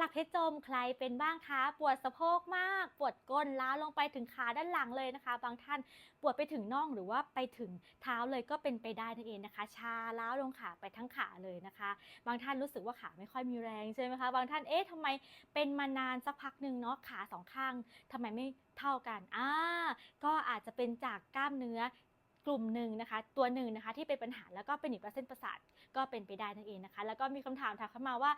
ลักเพชรจมใครเป็นบ้างคะปวดสะโพกมาก ปวดก้นล้าลงไปถึงขาด้านหลังเลยนะคะ บางท่านปวดไปถึงน่องหรือว่าไปถึงเท้าเลยก็เป็นไปได้นั่นเองนะคะ ชาล้าลงขาไปทั้งขาเลยนะคะ บางท่านรู้สึกว่าขาไม่ค่อยมีแรงใช่ไหมคะบางท่านเอ๊ะทำไมเป็นมานานสักพักหนึ่งเนาะขาสองข้างทำไมไม่เท่ากันอ่าก็อาจจะเป็นจากกล้ามเนื้อ กลุ่มหนึ่งนะคะ ตัวหนึ่งนะคะที่เป็นปัญหาแล้วก็เป็นอีกเส้นประสาทก็เป็นไปได้นั่นเองนะคะ แล้วก็มีคำถามถามเข้ามาว่า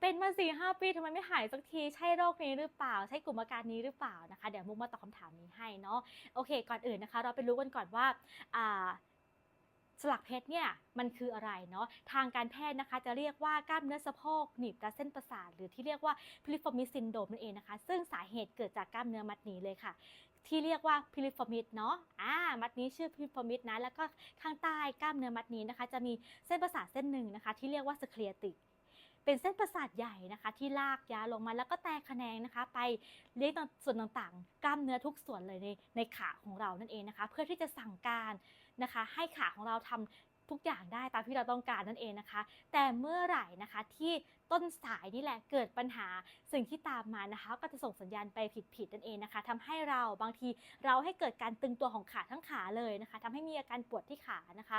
เป็นมาสี่ห้าปีทำไมไม่หายสักทีใช่โรคนี้หรือเปล่า ใช่กลุ่มอาการนี้หรือเปล่านะคะเดี๋ยวมุกมาตอบคำถามนี้ให้เนาะโอเค ก่อนอื่นนะคะ เราไปรู้กันก่อนว่าอ่าสลักเพชรเนี่ยมันคืออะไรเนาะทางการแพทย์นะคะจะเรียกว่ากล้ามเนื้อสะโพกหนีบรัดเส้นประสาทหรือที่เรียกว่าพลิฟอมิซินโดมนั่นเองนะคะ ซึ่งสาเหตุเกิดจากกล้ามเนื้อมัดนี้เลยค่ะ ที่เรียกว่าพิลิฟอมิดเนาะอ่ามัดนี้ชื่อพิลิฟอมิดนะ แล้วก็ข้างใต้กล้ามเนื้อมัดนี้นะคะ จะมีเส้นประสาทเส้นหนึ่งนะคะ ที่เรียกว่าสเคลียติกเป็นเส้นประสาทใหญ่นะคะ ที่ลากยาลงมาแล้วก็แตกแขนงนะคะ ไปเรียกส่วนต่างๆ กล้ามเนื้อทุกส่วนเลยในในขาของเรานั่นเองนะคะ เพื่อที่จะสั่งการนะคะ ให้ขาของเราทำ ทุกอย่างได้ตามที่เราต้องการนั่นเองนะคะ แต่เมื่อไหร่นะคะที่ต้นสายนี่แหละเกิดปัญหา สิ่งที่ตามมานะคะก็จะส่งสัญญาณไปผิดๆนั่นเองนะคะทำให้เราบางทีเราให้เกิดการตึงตัวของขาทั้งขาเลยนะคะทำให้มีอาการปวดที่ขานะคะ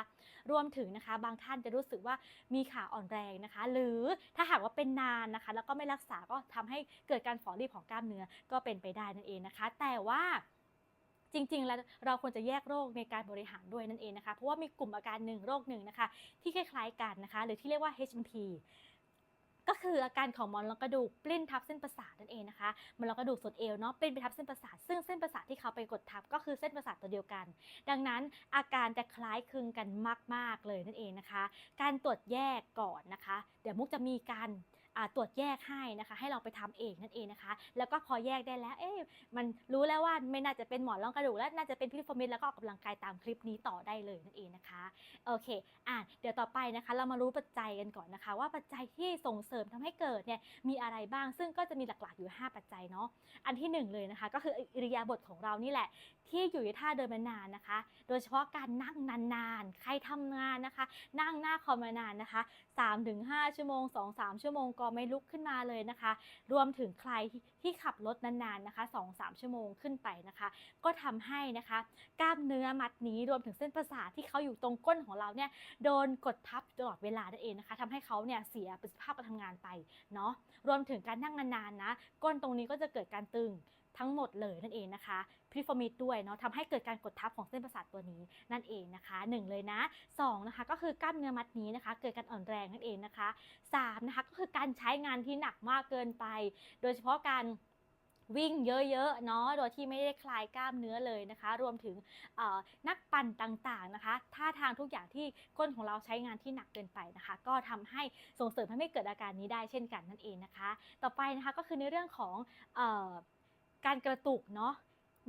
รวมถึงนะคะ บางท่านจะรู้สึกว่ามีขาอ่อนแรงนะคะ หรือถ้าหากว่าเป็นนานนะคะ แล้วก็ไม่รักษาก็ทำให้เกิดการฝ่อรีบของกล้ามเนื้อก็เป็นไปได้นั่นเองนะคะ แต่ว่า จริง ๆ แล้วเราควรจะแยกโรคในการบริหารด้วยนั่นเองนะคะ เพราะว่ามีกลุ่มอาการหนึ่งโรคหนึ่งนะคะ ที่คล้าย ๆ กันนะคะ หรือที่เรียกว่า HMP ก็คืออาการของมอนรองกระดูกปลิ้นทับเส้นประสาทนั่นเองนะคะมอนรองกระดูกส่วนเอวเนาะปลิ้นไปทับเส้นประสาทซึ่งเส้นประสาทที่เขาไปกดทับก็คือเส้นประสาทตัวเดียวกัน ดังนั้นอาการจะคล้ายคลึงกันมาก ๆเลยนั่นเองนะคะ การตรวจแยกก่อนนะคะ เดี๋ยวมุกจะมีการ ตรวจแยกให้นะคะ ให้เราไปทำเองนั่นเองนะคะ แล้วก็พอแยกได้แล้ว เอ๊ะมันรู้แล้วว่าไม่น่าจะเป็นหมอนรองกระดูกและน่าจะเป็นพิลิฟอมิดแล้วก็ออกกำลังกายตามคลิปนี้ต่อได้เลยนั่นเองนะคะโอเคอะเดี๋ยวต่อไปนะคะ เรามารู้ปัจจัยกันก่อนนะคะ ว่าปัจจัยที่ส่งเสริมทำให้เกิดเนี่ยมีอะไรบ้าง ซึ่งก็จะมีหลักๆอยู่ 5 ปัจจัยเนาะอันที่หนึ่งเลยนะคะ ก็คืออิริยาบถของเรานี่แหละ ที่อยู่ในท่าเดินมานานนะคะ โดยเฉพาะการนั่งนานๆใครทำงานนะคะ นั่งหน้าคอมมานานนะคะ 3-5 ชั่วโมง 2-3 ชั่วโมงก็ไม่ลุกขึ้นมาเลยนะคะ รวมถึงใครที่ขับรถนานๆนะคะ 2-3 ชั่วโมงขึ้นไปนะคะ ก็ทำให้นะคะ กล้ามเนื้อมัดนี้รวมถึงเส้นประสาทที่เขาอยู่ตรงก้นของเราเนี่ยโดนกดทับตลอดเวลานั่นเองนะคะทำให้เขาเนี่ยเสียประสิทธิภาพการทำงานไปเนาะรวมถึงการนั่งนานๆนะก้นตรงนี้ก็จะเกิดการตึง ทั้งหมดเลยนั่นเองนะคะพริฟอร์มิดด้วยเนาะทำให้เกิดการกดทับของเส้นประสาทตัวนี้นั่นเองนะคะหนึ่งเลยนะสองนะคะก็คือกล้ามเนื้อมัดนี้นะคะ เกิดการอ่อนแรงนั่นเองนะคะสามนะคะก็คือการใช้งานที่หนักมากเกินไป โดยเฉพาะการวิ่งเยอะๆเนาะ โดยที่ไม่ได้คลายกล้ามเนื้อเลยนะคะ รวมถึงนักปั่นต่างๆนะคะ ท่าทางทุกอย่างที่ก้นของเราใช้งานที่หนักเกินไปนะคะ ก็ทำให้ส่งเสริมให้ไม่เกิดอาการนี้ได้เช่นกันนั่นเองนะคะ ต่อไปนะคะก็คือในเรื่องของ การกระตุกเนาะ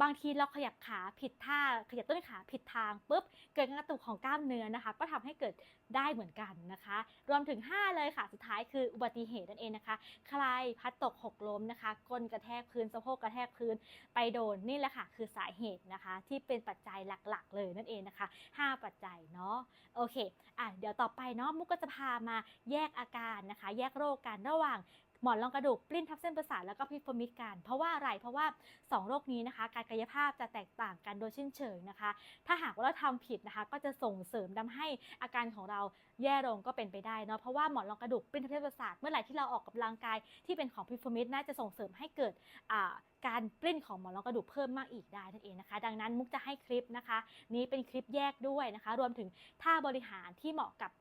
บางทีเราขยับขาผิดท่าขยับต้นขาผิดทางปุ๊บเกิดการกระตุกของกล้ามเนื้อนะคะ ก็ทำให้เกิดได้เหมือนกันนะคะ รวมถึง 5 เลยค่ะ สุดท้ายคืออุบัติเหตุนั่นเองนะคะ ใครพัดตกหกล้มนะคะก้นกระแทกพื้นสะโพกกระแทกพื้นไปโดนนี่แหละค่ะคือสาเหตุนะคะ ที่เป็นปัจจัยหลักๆ เลยนั่นเองนะคะ 5 ปัจจัยเนาะโอเคอะเดี๋ยวต่อไปเนาะมุกก็จะพามาแยกอาการนะคะ แยกโรคกันระหว่าง หมอนรองกระดูกปลิ้นทับเส้นประสาทแล้วก็พิฟมิดกัน เพราะว่าอะไร เพราะว่า 2 โรคนี้นะคะ การกายภาพจะแตกต่างกันโดยเช่นเชิงนะคะ ถ้าหากว่าเราทำผิดนะคะ ก็จะส่งเสริมทำให้อาการของเราแย่ลงก็เป็นไปได้เนาะ เพราะว่าหมอนรองกระดูกปลิ้นทับเส้นประสาทเมื่อไหร่ที่เราออกกำลังกายที่เป็นของพิฟมิดน่าจะส่งเสริมให้เกิดอ่า การปลิ้นของหมอนรองกระดูกเพิ่มมากอีกได้นั่นเองนะคะ ดังนั้นมุกจะให้คลิปนะคะ นี้เป็นคลิปแยกด้วยนะคะ รวมถึงท่าบริหารที่เหมาะกับ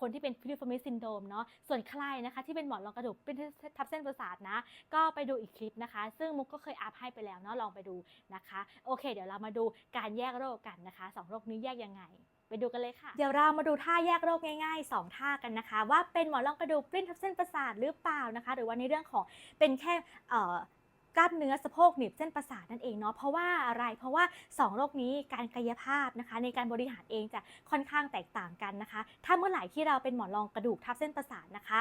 คนที่เป็นฟิลิฟอมิซินโดมเนาะส่วนใครนะคะที่เป็นหมอนรองกระดูกปลิ้นทับเส้นประสาทนะ ก็ไปดูอีกคลิปนะคะ ซึ่งมุกก็เคยอัพให้ไปแล้วเนาะลองไปดูนะคะ โอเค เดี๋ยวเรามาดูการแยกโรคกันนะคะสองโรคนี้แยกยังไงไปดูกันเลยค่ะ เดี๋ยวเรามาดูท่าแยกโรคง่ายๆ 2 ท่ากันนะคะ ว่าเป็นหมอนรองกระดูกปลิ้นทับเส้นประสาทหรือเปล่านะคะ หรือว่าในเรื่องของเป็นแค่ กล้ามเนื้อสะโพกหนีบเส้นประสาทนั่นเองเนาะเพราะว่าอะไรเพราะว่า 2โรคนี้การกายภาพนะคะ ในการบริหารเองจะค่อนข้างแตกต่างกันนะคะ ถ้าเมื่อไหร่ที่เราเป็นหมอนรองกระดูกทับเส้นประสาทนะคะ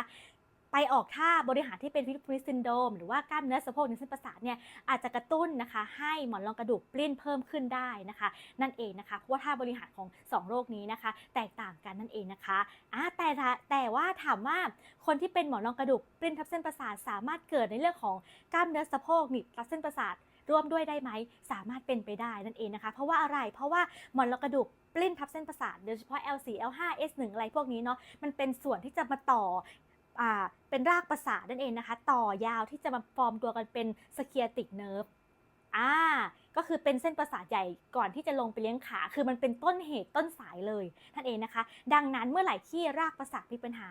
ไปออกท่าบริหารที่เป็นฟิลิปปินซินโดมหรือว่ากล้ามเนื้อสะโพกในเส้นประสาทเนี่ยอาจจะกระตุ้นนะคะ ให้หมอนรองกระดูกปลิ้นเพิ่มขึ้นได้นะคะ นั่นเองนะคะเพราะว่าท่าบริหารของสองโรคนี้นะคะ แตกต่างกันนั่นเองนะคะอ่าแต่แต่ว่าถามว่าคนที่เป็นหมอนรองกระดูกปลิ้นทับเส้นประสาทสามารถเกิดในเรื่องของกล้ามเนื้อสะโพกหนีบทับเส้นประสาทร่วมด้วยได้ไหม สามารถเป็นไปได้นั่นเองนะคะ เพราะว่าอะไร เพราะว่าหมอนรองกระดูกปลิ้นทับเส้นประสาทโดยเฉพาะ L4 L5 S1 อะไรพวกนี้เนาะ มันเป็นส่วนที่จะมาต่อ เป็นรากประสาทนั่นเองนะคะ ต่อยาวที่จะมาฟอร์มตัวกันเป็นสเคียติกเนิร์ฟอ่าก็คือเป็นเส้นประสาทใหญ่ก่อนที่จะลงไปเลี้ยงขา คือมันเป็นต้นเหตุต้นสายเลยนั่นเองนะคะ ดังนั้นเมื่อไหร่ที่รากประสาทมีปัญหา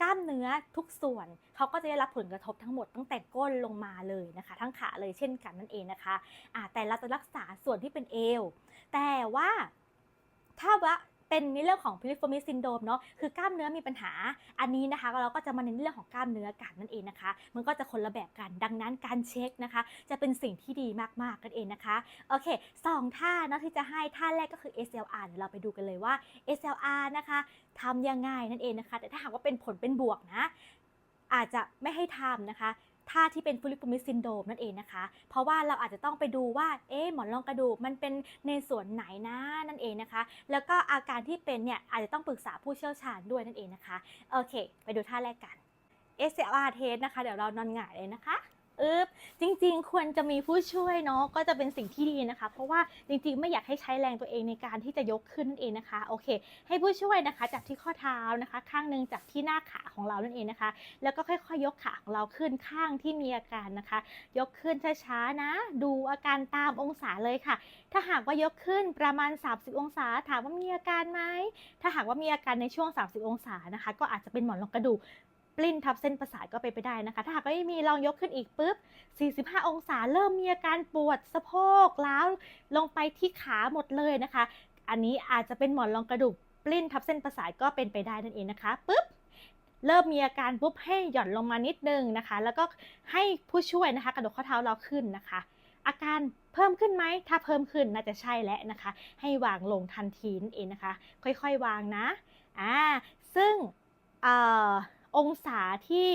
กล้ามเนื้อทุกส่วนเขาก็จะได้รับผลกระทบทั้งหมดตั้งแต่ก้นลงมาเลยนะคะ ทั้งขาเลยเช่นกันนั่นเองนะคะอ่าแต่เราจะรักษาส่วนที่เป็นเอว แต่ว่าถ้าว่า เป็นในเรื่องของพิลิฟอร์มิซินโดมเนาะคือกล้ามเนื้อมีปัญหา อันนี้นะคะเราก็จะมาในเรื่องของกล้ามเนื้อกันนั่นเองนะคะ มันก็จะคนละแบบกันดังนั้นการเช็คนะคะ จะเป็นสิ่งที่ดีมากๆกันเองนะคะโอเคสองท่าเนาะที่จะให้ท่าแรกก็คือ SLR เดี๋ยวเราไปดูกันเลยว่า SLR นะคะทำยังไงนั่นเองนะคะ แต่ถ้าหากว่าเป็นผลเป็นบวกนะ อาจจะไม่ให้ทำนะคะ ท่าที่เป็นฟูลิปมิซินโดมนั่นเองนะคะ เพราะว่าเราอาจจะต้องไปดูว่า เอ๊ะหมอนรองกระดูกมันเป็นในส่วนไหนนะนั่นเองนะคะ แล้วก็อาการที่เป็นเนี่ยอาจจะต้องปรึกษาผู้เชี่ยวชาญด้วยนั่นเองนะคะ โอเค ไปดูท่าแรกกัน SLR test นะคะ เดี๋ยวเรานอนหงายเลยนะคะ อึบจริง ๆ ควรจะมีผู้ช่วยเนาะก็จะเป็นสิ่งที่ดีนะคะ เพราะว่าจริงๆ ไม่อยากให้ใช้แรงตัวเองในการที่จะยกขึ้นนั่นเองนะคะโอเค ให้ผู้ช่วยนะคะจับที่ข้อเท้านะคะ ข้างหนึ่งจับที่หน้าขาของเรานั่นเองนะคะ แล้วก็ค่อยๆ ยกขาของเราขึ้นข้างที่มีอาการนะคะ ยกขึ้นช้าๆนะ ดูอาการตามองศาเลยค่ะ ถ้าหากว่ายกขึ้นประมาณ 30 องศาถามว่ามีอาการไหมถ้าหากว่ามีอาการในช่วง 30 องศานะคะ ก็อาจจะเป็นหมอนรองกระดูก ปลิ้นทับเส้นประสาทก็ไปนไปได้นะคะ ถ้าหากไม่มีลองยกขึ้นอีกปุ๊บ 45 องศาเริ่มมีอาการปวดสะโพกล้าวลงไปที่ขาหมดเลยนะคะ อันนี้อาจจะเป็นหมอนรองกระดูกปลิ้นทับเส้นประสาทก็เป็นไปได้นั่นเองนะคะปุ๊บเริ่มมีอาการปุ๊บให้หย่อนลงมานิดนึงนะคะ แล้วก็ให้ผู้ช่วยนะคะ กระดกข้อเท้าเราขึ้นนะคะ อาการเพิ่มขึ้นไหมถ้าเพิ่มขึ้นน่าจะใช่แล้วนะคะ ให้วางลงทันทีนั่นเองนะคะ ค่อยๆวางนะอ่าซึ่งเอ่อ องศาที่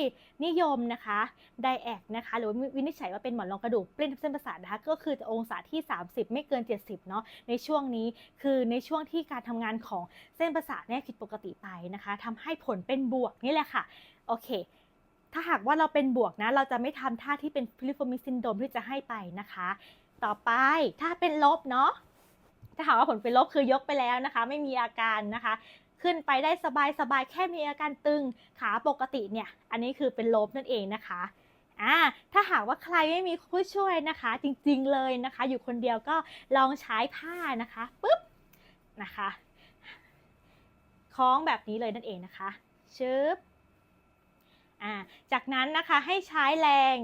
นิยมนะคะไดแอกนะคะหรือวินิจฉัยว่าเป็นหมอนรองกระดูกปลิ้นทับเส้นประสาทนะคะก็คือองศาที่ 30 ไม่เกิน 70เนาะในช่วงนี้คือในช่วงที่การทำงานของเส้นประสาทเนี่ยผิดปกติไปนะคะทำให้ผลเป็นบวกนี่แหละค่ะโอเคถ้าหากว่าเราเป็นบวกนะ เราจะไม่ทำท่าที่เป็นฟิลิปโฟมิซินโดมที่จะให้ไปนะคะ ต่อไปถ้าเป็นลบเนาะถ้าหากว่าผลเป็นลบคือยกไปแล้วนะคะ ไม่มีอาการนะคะ ขึ้นไปได้สบายสบายๆแค่มีอาการตึงขาปกติเนี่ย อันนี้คือเป็นลบนั่นเองนะคะอ่าถ้าหากว่าใครไม่มีผู้ช่วยนะคะ จริงๆเลยนะคะ อยู่คนเดียวก็ลองใช้ผ้านะคะปุ๊บนะคะคล้องแบบนี้เลยนั่นเองนะคะชึบอ่าจากนั้นนะคะให้ใช้แรง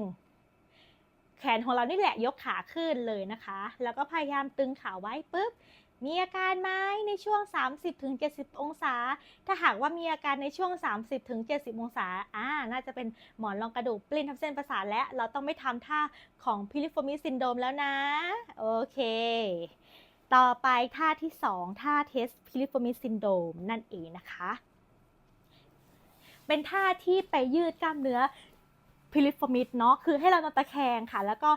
แขนของเรานี่แหละยกขาขึ้นเลยนะคะ แล้วก็พยายามตึงขาไว้ปุ๊บ มีอาการไหมในช่วง 30-70 องศา ถ้าหากว่ามีอาการในช่วง 30-70 องศาอ่าน่าจะเป็นหมอนรองกระดูกปลิ้นทับเส้นประสาทและเราต้องไม่ทำท่าของพิลิฟอมิซินโดมแล้วนะ โอเค ต่อไปท่าที่ 2 ท่าเทสพิลิฟอมิซินโดมนั่นเองนะคะ เป็นท่าที่ไปยืดกล้ามเนื้อพิลิฟอมิดเนาะคือให้เรานอนตะแคงค่ะ แล้วก็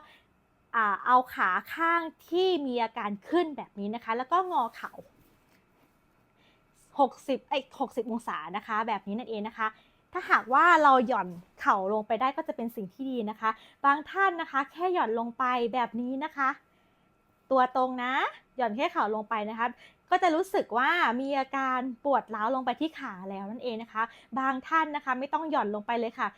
เอาขาข้างที่มีอาการขึ้นแบบนี้นะคะ แล้วก็งอเข่า 60ไอ้60 องศานะคะ แบบนี้นั่นเองนะคะ ถ้าหากว่าเราหย่อนเข่าลงไปได้ก็จะเป็นสิ่งที่ดีนะคะ บางท่านนะคะ แค่หย่อนลงไปแบบนี้นะคะ ตัวตรงนะ หย่อนแค่เข่าลงไปนะคะก็จะรู้สึกว่ามีอาการปวดร้าวลงไปที่ขาแล้วนั่นเองนะคะ บางท่านนะคะ ไม่ต้องหย่อนลงไปเลยค่ะ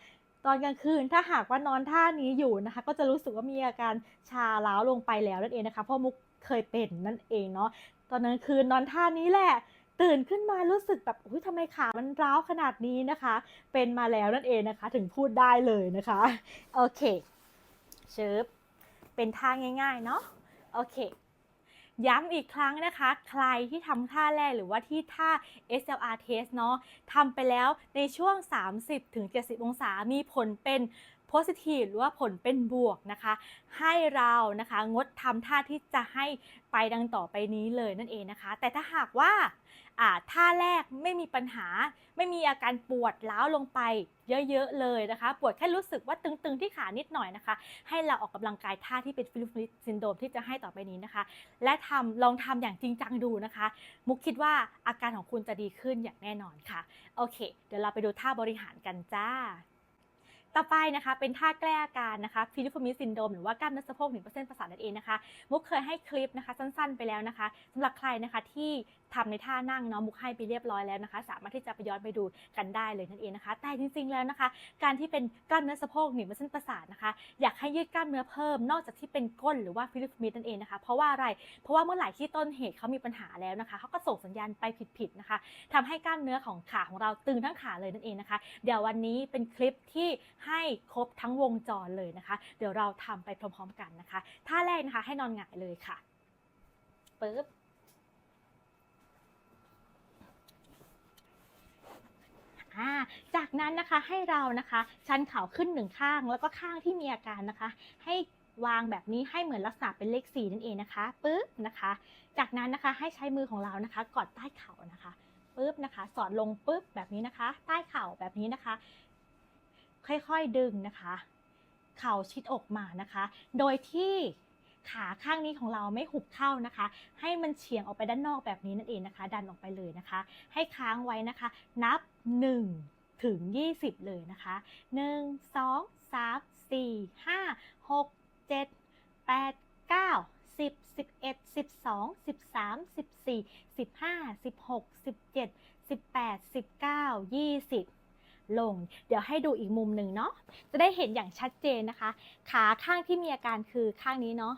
ตอนกลางคืนถ้าหากว่านอนท่านี้อยู่นะคะ ก็จะรู้สึกว่ามีอาการชาล้าวลงไปแล้วนั่นเองนะคะเพราะมุกเคยเป็นนั่นเองเนาะตอนกลางคืนนอนท่านี้แหละตื่นขึ้นมารู้สึกแบบอุ้ยทำไมขามันร้าวขนาดนี้นะคะ เป็นมาแล้วนั่นเองนะคะ ถึงพูดได้เลยนะคะโอเคเชิบเป็นท่าง่ายๆเนาะโอเค ย้ำอีกครั้งนะคะ ใครที่ทำท่าแรกหรือว่าที่ท่า SLR test เนาะทำไปแล้วในช่วง 30-70 องศามีผลเป็น positive หรือว่าผลเป็นบวกนะคะ ให้เรานะคะงดทำท่าที่จะให้ไปดังต่อไปนี้เลยนั่นเองนะคะ แต่ถ้าหากว่าท่าแรกไม่มีปัญหา ไม่มีอาการปวดล้าวลงไปเยอะๆเลยนะคะ ปวดแค่รู้สึกว่าตึงๆที่ขานิดหน่อยนะคะ ให้เราออกกำลังกายท่าที่เป็นฟิลิปปินส์ซินโดมที่จะให้ต่อไปนี้นะคะ และทำลองทำอย่างจริงจังดูนะคะ มุกคิดว่าอาการของคุณจะดีขึ้นอย่างแน่นอนค่ะ โอเค เดี๋ยวเราไปดูท่าบริหารกันจ้า ต่อไปนะคะเป็นท่าแก้อาการนะคะฟิลิปมิสซินโดมหรือว่ากล้ามเนื้อสะโพกหนึ่งเปอร์เซ็นต์ประสาทนั่นเองนะคะมุกเคยให้คลิปนะคะสั้นๆไปแล้วนะคะสำหรับใครนะคะที่ ทำในท่านั่งเนาะมุกให้ไปเรียบร้อยแล้วนะคะ สามารถที่จะไปย้อนไปดูกันได้เลยนั่นเองนะคะ แต่จริงๆแล้วนะคะ การที่เป็นกล้ามเนื้อสะโพกหนึ่งเปอร์เซ็นประสาทนะคะ อยากให้ยืดกล้ามเนื้อเพิ่ม นอกจากที่เป็นก้นหรือว่าฟิลิปปินส์นั่นเองนะคะ เพราะว่าอะไร เพราะว่าเมื่อไหร่ที่ต้นเหตุเขามีปัญหาแล้วนะคะเขาก็ส่งสัญญาณไปผิดๆนะคะทำให้กล้ามเนื้อของขาของเราตึงทั้งขาเลยนั่นเองนะคะ เดี๋ยววันนี้เป็นคลิปที่ให้ครบทั้งวงจรเลยนะคะ เดี๋ยวเราทำไปพร้อมๆกันนะคะท่าแรกนะคะให้นอนหงายเลยค่ะปึ๊บ อ่าจากนั้นนะคะให้เรานะคะชันเข่าขึ้นหนึ่งข้าง แล้วก็ข้างที่มีอาการนะคะ ให้วางแบบนี้ให้เหมือนลักษณะเป็นเลขสี่นั่นเองนะคะปึ๊บนะคะ จากนั้นนะคะให้ใช้มือของเรานะคะกอดใต้เข่านะคะปึ๊บนะคะ สอดลงปึ๊บแบบนี้นะคะ ใต้เข่าแบบนี้นะคะ ค่อยๆดึงนะคะ เข่าชิดอกมานะคะ โดยที่ ขาข้างนี้ของเราไม่หุบเข้านะคะ ให้มันเฉียงออกไปด้านนอกแบบนี้นั่นเองนะคะ ดันออกไปเลยนะคะ ให้ค้างไว้นะคะ นับ 1 ถึง 20 เลยนะคะ 1 2 3 4 5 6 7 8 9 10 11 12 13 14 15 16 17 18 19 20ลง เดี๋ยวให้ดูอีกมุมหนึ่งเนาะจะได้เห็นอย่างชัดเจนนะคะ ขาข้างที่มีอาการคือข้างนี้เนาะ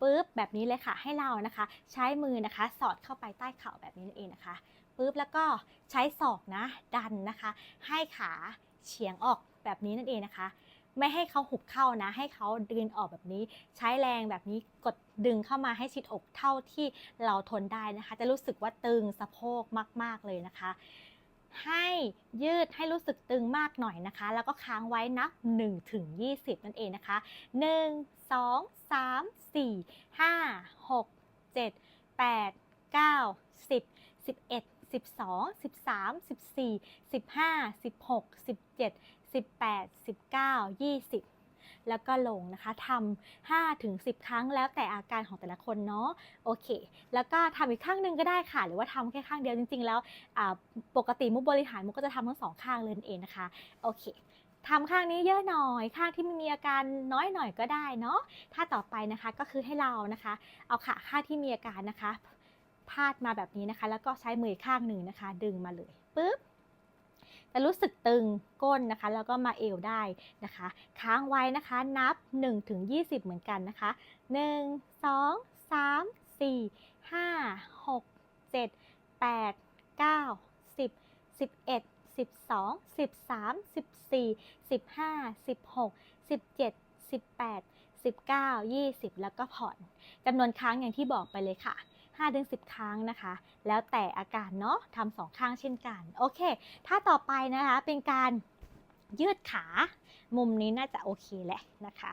ปึ๊บแบบนี้เลยค่ะ ให้เรานะคะ ใช้มือนะคะ สอดเข้าไปใต้เข่าแบบนี้นั่นเองนะคะปึ๊บแล้วก็ใช้ศอกนะดันนะคะ ให้ขาเฉียงออกแบบนี้นั่นเองนะคะ ไม่ให้เขาหุบเข้านะ ให้เขาดึงออกแบบนี้ ใช้แรงแบบนี้กดดึงเข้ามาให้ชิดอกเท่าที่เราทนได้นะคะ จะรู้สึกว่าตึงสะโพกมาก ๆเลยนะคะ ให้ยืดให้รู้สึกตึงมากหน่อยนะคะ แล้วก็ค้างไว้นับ1ถึง20 นั่นเองนะคะ 1 2 3 4 5 6 7 8 9 10 11 12 13 14 15 16 17 18 19 20แล้วก็ลงนะคะทำ5ถึง10ครั้งแล้วแต่อาการของแต่ละคนเนาะโอเค แล้วก็ทำอีกข้างหนึ่งก็ได้ค่ะ หรือว่าทำแค่ข้างเดียวจริง ๆ แล้วปกติมุกบริหารมุกก็จะทำทั้งสองข้างเลยนั่นเองนะคะโอเค ทำข้างนี้เยอะหน่อย ข้างที่มีอาการน้อยหน่อยก็ได้เนาะถ้าต่อไปนะคะก็คือให้เรานะคะ เอาขาข้างที่มีอาการนะคะ พาดมาแบบนี้นะคะ แล้วก็ใช้มือข้างหนึ่งนะคะ ดึงมาเลยปุ๊บจะรู้สึกตึงก้นนะคะ แล้วก็มาเอวได้นะคะ ค้างไว้นะคะ นับ1ถึง20เหมือนกันนะคะ 1 2 3 4 5 6 7 8 9 10 11 12 13 14 15 16 17 18 19 20 แล้วก็ผ่อนจำนวนครั้งอย่างที่บอกไปเลยค่ะ5ถึง10 ครั้งนะคะ แล้วแต่อาการเนาะทำสองข้างเช่นกัน โอเค ถ้าต่อไปนะคะเป็นการยืดขา มุมนี้น่าจะโอเคแหละนะคะ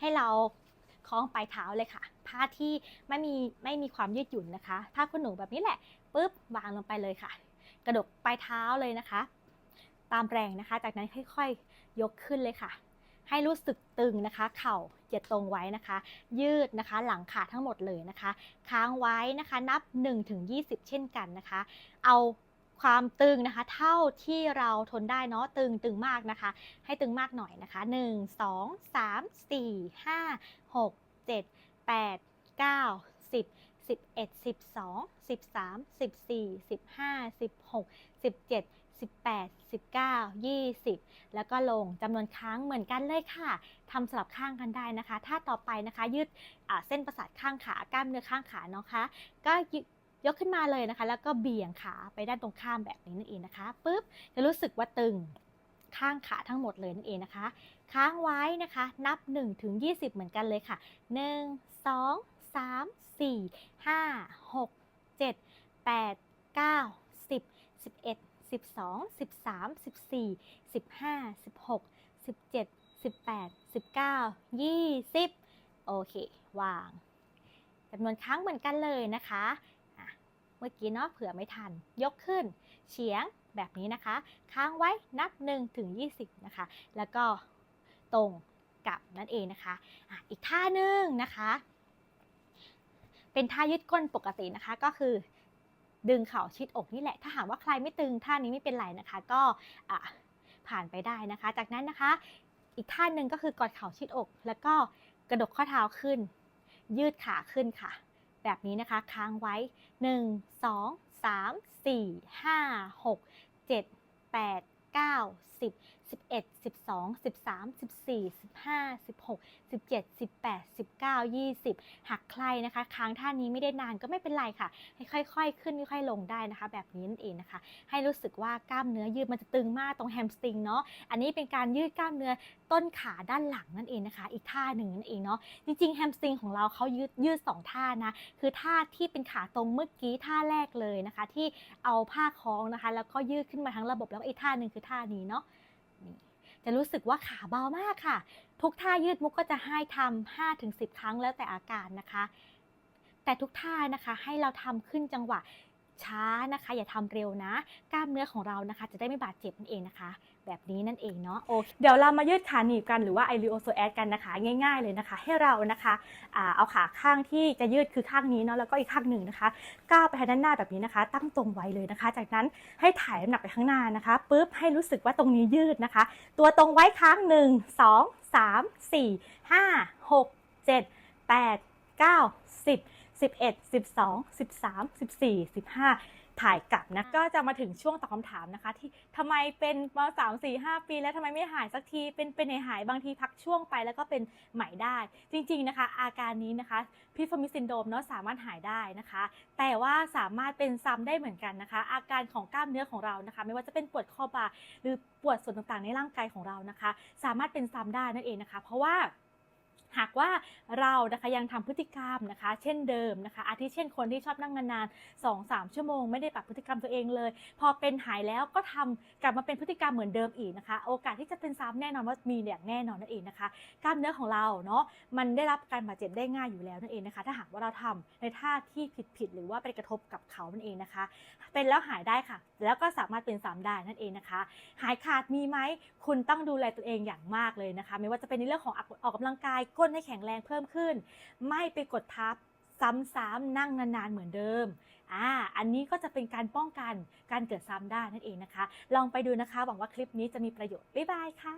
ให้เราคล้องปลายเท้าเลยค่ะ ผ้าที่ไม่มีไม่มีความยืดหยุ่นนะคะผ้าคุณหนูแบบนี้แหละปุ๊บวางลงไปเลยค่ะ กระดกปลายเท้าเลยนะคะ ตามแรงนะคะ จากนั้นค่อยๆ ยกขึ้นเลยค่ะ ให้รู้สึกตึงนะคะ เข่าอย่าตรงไว้นะคะ ยืดนะคะ หลังขาทั้งหมดเลยนะคะ ค้างไว้นะคะ นับ1ถึง20 เช่นกันนะคะ เอาความตึงนะคะ เท่าที่เราทนได้เนาะตึงตึงมากนะคะ ให้ตึงมากหน่อยนะคะ 1 2 3 4 5 6 7 8 9 10 11 12 13 14 15 16 17 18 19 20 แล้วก็ลงจำนวนครั้งเหมือนกันเลยค่ะทำสลับข้างกันได้นะคะ ถ้าต่อไปนะคะ ยืดเส้นประสาทข้างขากล้ามเนื้อข้างขาเนาะคะ ก็ยยกขึ้นมาเลยนะคะ แล้วก็เบี่ยงขาไปด้านตรงข้ามแบบนี้นั่นเองนะคะปุ๊บจะรู้สึกว่าตึงข้างขาทั้งหมดเลยนั่นเองนะคะ ค้างไว้นะคะ นับ1ถึง20 เหมือนกันเลยค่ะ 1 2 3 4 5 6 7 8 9 10 11 12 13 14 15 16 17 18 19 20 โอเค วางจำนวนครั้งเหมือนกันเลยนะคะะเมื่อกี้เนาะเผื่อไม่ทัน ยกขึ้น เฉียงแบบนี้นะคะ ค้างไว้นับ1ถึง20 นะคะ แล้วก็ตรงกลับนั่นเองนะคะอะอีกท่าหนึ่งนะคะ เป็นท่ายืดก้นปกตินะคะ ก็คือ ดึงเข่าชิดอกนี่แหละ ถ้าหากว่าใครไม่ตึงท่านี้ไม่เป็นไรนะคะ ก็ผ่านไปได้นะคะ จากนั้นนะคะ อีกท่าหนึ่งก็คือกอดเข่าชิดอก แล้วก็กระดกข้อเท้าขึ้น ยืดขาขึ้นค่ะ แบบนี้นะคะค้างไว้ 1 2 3 4 5 6 7 8 9 10 11 12 13 14 15 16 17 18 19 20 หากใครนะคะค้างท่านี้ไม่ได้นานก็ไม่เป็นไรค่ะให้ค่อยๆ ขึ้นค่อยๆลงได้นะคะ แบบนี้นั่นเองนะคะ ให้รู้สึกว่ากล้ามเนื้อยืดมันจะตึงมากตรงแฮมสตริงเนาะอันนี้เป็นการยืดกล้ามเนื้อต้นขาด้านหลังนั่นเองนะคะ อีกท่าหนึ่งนั่นเองเนาะจริงๆแฮมสตริงของเราเขายืดยืดสองท่านะ คือท่าที่เป็นขาตรงเมื่อกี้ท่าแรกเลยนะคะ ที่เอาผ้าคล้องนะคะ แล้วก็ยืดขึ้นมาทั้งระบบแล้วอีกท่าหนึ่งคือท่านี้เนาะ จะรู้สึกว่าขาเบามากค่ะ ทุกท่ายืดมุกก็จะให้ทำ5ถึง10 ครั้งแล้วแต่อาการนะคะ แต่ทุกท่านะคะให้เราทำขึ้นจังหวะ ช้านะคะ อย่าทำเร็วนะ กล้ามเนื้อของเรานะคะ จะได้ไม่บาดเจ็บนั่นเองนะคะ แบบนี้นั่นเองเนาะโอเคเดี๋ยวเรามายืดขาหนีบกันหรือว่าไอริโอโซแอดกันนะคะ ง่ายๆเลยนะคะ ให้เรานะคะอ่าเอาขาข้างที่จะยืดคือข้างนี้เนาะแล้วก็อีกข้างหนึ่งนะคะ ก้าวไปทางด้านหน้าแบบนี้นะคะ ตั้งตรงไว้เลยนะคะ จากนั้นให้ถ่ายน้ำหนักไปข้างหน้านะคะปุ๊บให้รู้สึกว่าตรงนี้ยืดนะคะ ตัวตรงไว้ค้างหนึ่งสองสามสี่ห้าหกเจ็ดแปดเก้าสิบ สิบเอ็ดสิบสองสิบสามสิบสี่สิบห้าถ่ายกลับนะ ก็จะมาถึงช่วงตอบคำถามนะคะ ที่ทำไมเป็นมาสามสี่ห้าปี แล้วทำไมไม่หายสักที เป็นเป็นไหนหายบางทีพักช่วงไปแล้วก็เป็นใหม่ได้ จริง ๆนะคะ อาการนี้นะคะพิฟอมิซินโดมเนาะสามารถหายได้นะคะ แต่ว่าสามารถเป็นซ้ำได้เหมือนกันนะคะ อาการของกล้ามเนื้อของเรานะคะ ไม่ว่าจะเป็นปวดข้อบ่าหรือปวดส่วนต่างๆ ในร่างกายของเรานะคะ สามารถเป็นซ้ำได้นั่นเองนะคะ เพราะว่า หากว่าเรานะคะยังทำพฤติกรรมนะคะ เช่นเดิมนะคะอาทิเช่นคนที่ชอบนั่งนานๆ2-3ชั่วโมงไม่ได้ปรับพฤติกรรมตัวเองเลย พอเป็นหายแล้วก็ทำกลับมาเป็นพฤติกรรมเหมือนเดิมอีกนะคะ โอกาสที่จะเป็นซ้ำแน่นอนว่ามีอย่างแน่นอนนั่นเองนะคะ กล้ามเนื้อของเราเนาะมันได้รับการบาดเจ็บได้ง่ายอยู่แล้วนั่นเองนะคะ ถ้าหากว่าเราทำในท่าที่ผิดๆหรือว่าไปกระทบกับเขานั่นเองนะคะ เป็นแล้วหายได้ค่ะ แล้วก็สามารถเป็นซ้ำได้นั่นเองนะคะ หายขาดมีไหมคุณต้องดูแลตัวเองอย่างมากเลยนะคะ ไม่ว่าจะเป็นในเรื่องของออกกำลังกายก้นให้แข็งแรงเพิ่มขึ้น ไม่ไปกดทับซ้ำๆนั่งนานๆเหมือนเดิม อ่า อันนี้ก็จะเป็นการป้องกันการเกิดซ้ำได้นั่นเองนะคะ ลองไปดูนะคะ หวังว่าคลิปนี้จะมีประโยชน์ บ๊ายบายค่ะ